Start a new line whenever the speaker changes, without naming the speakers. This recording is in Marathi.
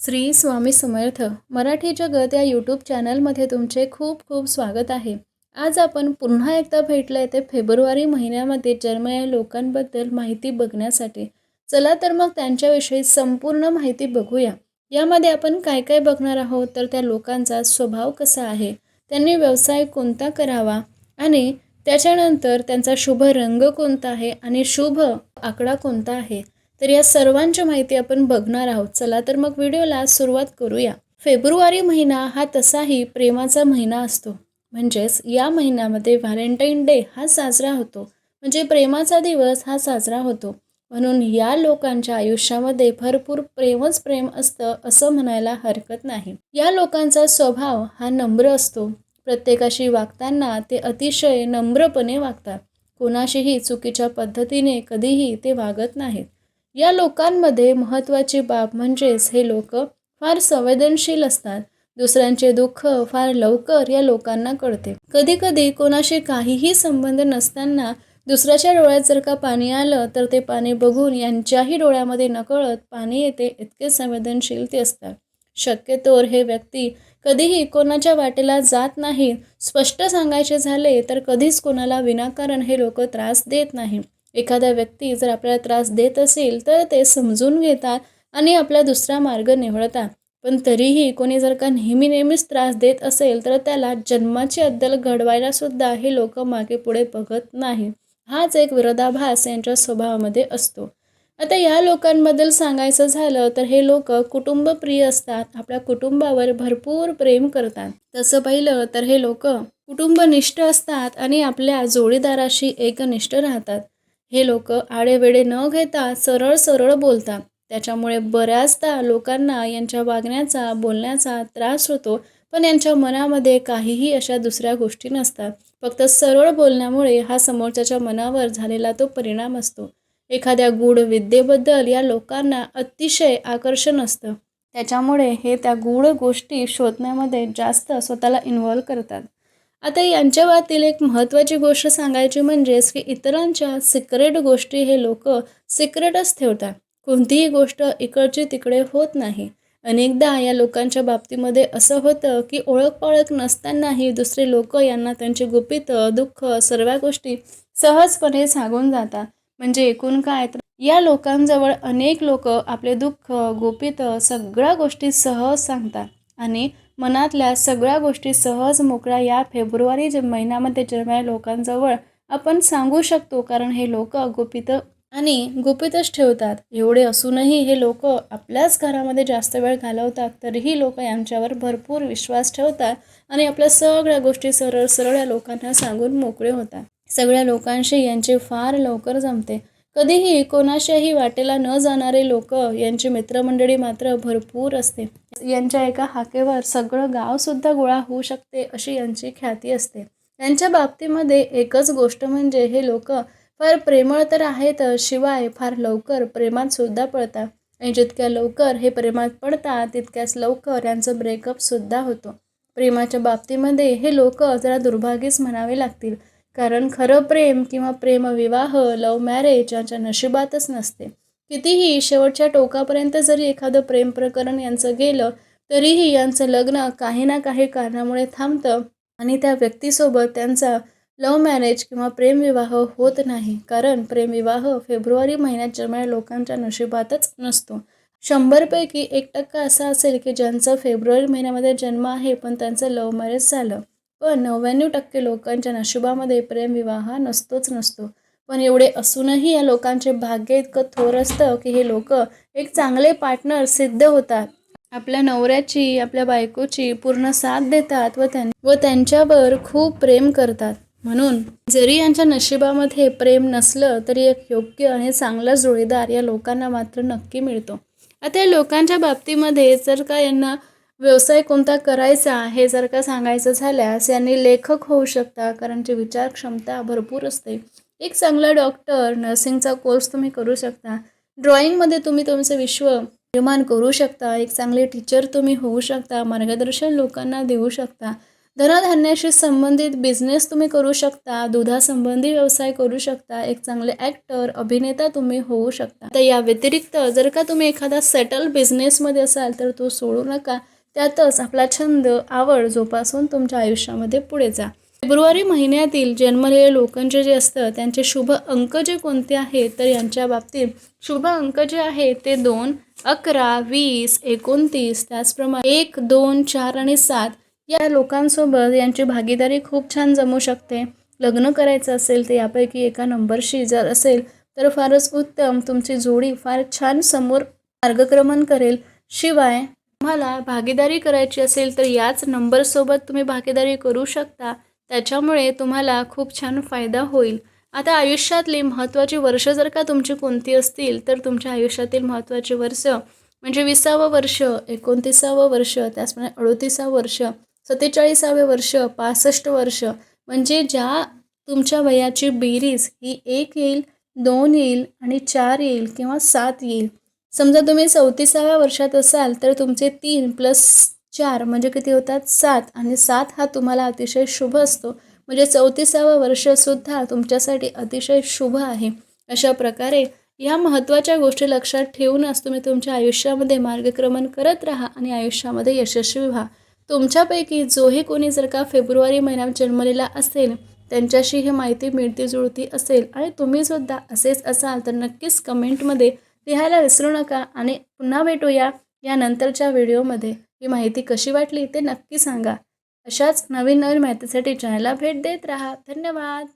श्री स्वामी समर्थ मराठी जगत या यूट्यूब चॅनलमध्ये तुमचे खूप खूप स्वागत आहे. आज आपण पुन्हा एकदा भेटलं ते फेब्रुवारी महिन्यामध्ये जन्मलेल्या लोकांबद्दल माहिती बघण्यासाठी. चला तर मग त्यांच्याविषयी संपूर्ण माहिती बघूया. यामध्ये आपण काय काय बघणार आहोत? तर त्या लोकांचा स्वभाव कसा आहे? त्यांनी व्यवसाय कोणता करावा? आणि त्याच्यानंतर त्यांचा शुभ रंग कोणता आहे? आणि शुभ आकडा कोणता आहे? तर या सर्वांची माहिती आपण बघणार आहोत. चला तर मग व्हिडिओला सुरुवात करूया. फेब्रुवारी महिना हा तसाही प्रेमाचा महिना असतो. म्हणजेच या महिन्यामध्ये व्हॅलेंटाईन डे हा साजरा होतो. म्हणजे प्रेमाचा दिवस हा साजरा होतो. म्हणून या लोकांच्या आयुष्यामध्ये भरपूर प्रेमच प्रेम असतं असं म्हणायला हरकत नाही. या लोकांचा स्वभाव हा नम्र असतो. प्रत्येकाशी वागताना ते अतिशय नम्रपणे वागतात. कोणाशीही चुकीच्या पद्धतीने कधीही ते वागत नाहीत. या लोकांमध्ये महत्त्वाची बाब म्हणजेच हे लोक फार संवेदनशील असतात. दुसऱ्यांचे दुःख फार लवकर या लोकांना कळते. कधी कधी कोणाशी काहीही संबंध नसताना दुसऱ्याच्या डोळ्यात जर का पाणी आलं तर ते पाणी बघून यांच्याही डोळ्यामध्ये नकळत पाणी येते इतके संवेदनशील ते असतात. शक्यतोवर हे व्यक्ती कधीही कोणाच्या वाटेला जात नाही. स्पष्ट सांगायचे झाले तर कधीच कोणाला विनाकारण हे लोक त्रास देत नाही. एखादा व्यक्ती जर आपल्याला त्रास देत असेल तर ते समजून घेतात आणि आपला दुसरा मार्ग निवडतात. पण तरीही कोणी जर का नेहमी नेहमीच त्रास देत असेल तर त्याला जन्माची अद्दल घडवायला सुद्धा हे लोक मागे पुढे बघत नाही हाच एक विरोधाभास यांच्या स्वभावामध्ये असतो. आता या लोकांबद्दल सांगायचं झालं तर हे लोक कुटुंबप्रिय असतात. आपल्या कुटुंबावर भरपूर प्रेम करतात. तसं पाहिलं तर हे लोक कुटुंबनिष्ठ असतात आणि आपल्या जोडीदाराशी एकनिष्ठ राहतात. हे लोक आडेवेडे न घेता सरळ सरळ बोलतात. त्याच्यामुळे बऱ्याचदा लोकांना यांच्या वागण्याचा बोलण्याचा त्रास होतो पण यांच्या मनामध्ये काहीही अशा दुसऱ्या गोष्टी नसतात. फक्त सरळ बोलण्यामुळे हा समोरच्याच्या मनावर झालेला तो परिणाम असतो. एखाद्या गूढ विद्येबद्दल या लोकांना अतिशय आकर्षण असतं. त्याच्यामुळे हे त्या गूढ गोष्टी शोधण्यामध्ये जास्त स्वतःला इन्व्हॉल्व करतात. आता यांच्या बाबतीत एक महत्त्वाची गोष्ट सांगायची म्हणजेच की इतरांच्या सिक्रेट गोष्टी हे लोक सिक्रेटच ठेवतात. कोणतीही गोष्ट इकडची तिकडे होत नाही. अनेकदा या लोकांच्या बाबतीमध्ये असं होतं की ओळखपाळख नसतानाही दुसरे लोक यांना त्यांची गुपित दुःख सर्व गोष्टी सहजपणे सांगून जातात. म्हणजे एकूण काय तर या लोकांजवळ अनेक लोक आपले दुःख गोपित सगळ्या गोष्टी सहज सांगतात. आणि मनातल्या सगळ्या गोष्टी सहज मोकळ्या या फेब्रुवारी ज महिन्यामध्ये जन्मलेल्या लोकांजवळ आपण सांगू शकतो कारण हे लोक गुपित आणि गुपितच ठेवतात. एवढे असूनही हे लोक आपल्याच घरामध्ये जास्त वेळ घालवतात तरीही लोक यांच्यावर भरपूर विश्वास ठेवतात आणि आपल्या सगळ्या गोष्टी सरळ सरळ या लोकांना सांगून मोकळे होतात. सगळ्या लोकांशी यांचे फार लवकर जमते. कधीही कोणाशाही वाटेला न जाणारे लोक यांची मित्रमंडळी मात्र भरपूर असते. यांच्या एका हाकेवर सगळं गावसुद्धा गोळा होऊ शकते अशी यांची ख्याती असते. यांच्या बाबतीमध्ये एकच गोष्ट म्हणजे हे लोक फार प्रेमळ तर आहेत शिवाय फार लवकर प्रेमात सुद्धा पडतात. आणि जितक्या लवकर हे प्रेमात पडतात तितक्याच लवकर यांचं ब्रेकअप सुद्धा होतो. प्रेमाच्या बाबतीमध्ये हे लोक जरा दुर्भाग्यच म्हणावे लागतील. कारण खरं प्रेम किंवा प्रेमविवाह लव्ह मॅरेज यांच्या नशिबातच नसते. कितीही शेवटच्या टोकापर्यंत जरी एखादं प्रेम प्रकरण यांचं गेलं तरीही यांचं लग्न काही ना काही कारणामुळे थांबतं आणि त्या व्यक्तीसोबत त्यांचा लव्ह मॅरेज किंवा प्रेमविवाह होत नाही. कारण प्रेमविवाह फेब्रुवारी महिन्यात जन्मल्या लोकांच्या नशिबातच नसतो. शंभरपैकी एक टक्का असा असेल की ज्यांचं फेब्रुवारी महिन्यामध्ये जन्म आहे पण त्यांचं लव्ह मॅरेज झालं. पण नव्याण्णव टक्के लोकांच्या नशिबामध्ये प्रेमविवाह नसतोच नसतो. पण एवढे असूनही या लोकांचे भाग्य इतकं थोर असतं की हे लोक एक चांगले पार्टनर सिद्ध होतात. आपल्या नवऱ्याची आपल्या बायकोची पूर्ण साथ देतात व त्यां व त्यांच्यावर खूप प्रेम करतात. म्हणून जरी यांच्या नशिबामध्ये प्रेम नसलं तरी एक योग्य आणि चांगला जोडीदार या लोकांना मात्र नक्की मिळतो. आता या लोकांच्या बाबतीमध्ये जर का यांना व्यवसाय कोणता करायचा हे जर का सांगायचं झाल्यास यांनी लेखक होऊ शकता कारण ती विचार क्षमता भरपूर असते. एक चांगला डॉक्टर नर्सिंगचा कोर्स तुम्ही करू शकता. ड्रॉइंगमध्ये तुम्ही तुमचं विश्व निर्माण करू शकता. एक चांगले टीचर तुम्ही होऊ शकता. मार्गदर्शन लोकांना देऊ शकता. धनधान्याशी संबंधित बिझनेस तुम्ही करू शकता. दुधासंबंधी व्यवसाय करू शकता. एक चांगले ॲक्टर अभिनेता तुम्ही होऊ शकता. तर या व्यतिरिक्त जर का तुम्ही एखादा सेटल बिझनेसमध्ये असाल तर तो सोडू नका. त्यातच आपला छंद आवड जोपासून तुमच्या आयुष्यामध्ये पुढे जा. फेब्रुवारी महिन्यातील जन्मलेले लोकांचे जे असतं त्यांचे शुभ अंक जे कोणते आहेत तर यांच्या बाबतीत शुभ अंक जे आहे ते दोन अकरा वीस एकोणतीस त्याचप्रमाणे एक दोन चार आणि सात या लोकांसोबत यांची भागीदारी खूप छान जमू शकते. लग्न करायचं असेल तर यापैकी एका नंबरशी जर असेल तर फारच उत्तम. तुमची जोडी फार छान समोर मार्गक्रमण करेल. शिवाय तुम्हाला भागीदारी करायची असेल तर याच नंबरसोबत तुम्ही भागीदारी करू शकता. त्याच्यामुळे तुम्हाला खूप छान फायदा होईल. आता आयुष्यातली महत्त्वाची वर्ष जर का तुमची कोणती असतील तर तुमच्या आयुष्यातील महत्त्वाची वर्ष म्हणजे विसावं वर्ष एकोणतीसावं वर्ष त्याचप्रमाणे अडोतीसावं वर्ष सत्तेचाळीसावे वर्ष पासष्ट वर्ष. म्हणजे ज्या तुमच्या वयाची बेरीज ही एक येईल दोन येईल आणि चार येईल किंवा सात येईल. समजा तुम्ही चौतीसाव्या वर्षात असाल तर तुमचे तीन प्लस चार म्हणजे किती होतात? सात. आणि सात हा तुम्हाला अतिशय शुभ असतो. म्हणजे चौतीसावं वर्षसुद्धा तुमच्यासाठी अतिशय शुभ आहे. अशा प्रकारे या महत्त्वाच्या गोष्टी लक्षात ठेवूनच तुम्ही तुमच्या आयुष्यामध्ये मार्गक्रमण करत राहा आणि आयुष्यामध्ये यशस्वी व्हा. तुमच्यापैकी जोही कोणी जर का फेब्रुवारी महिन्यात जन्मलेला असेल त्यांच्याशी ही माहिती मिळती जुळती असेल आणि तुम्हीसुद्धा असेच असाल तर नक्कीच कमेंटमध्ये लिहायला विसरू नका आणि पुन्हा भेटूया या नंतरच्या व्हिडिओमध्ये. ही माहिती कशी वाटली ते नक्की सांगा. अशाच नवीन नवीन माहितीसाठी चॅनलला भेट देत राहा. धन्यवाद.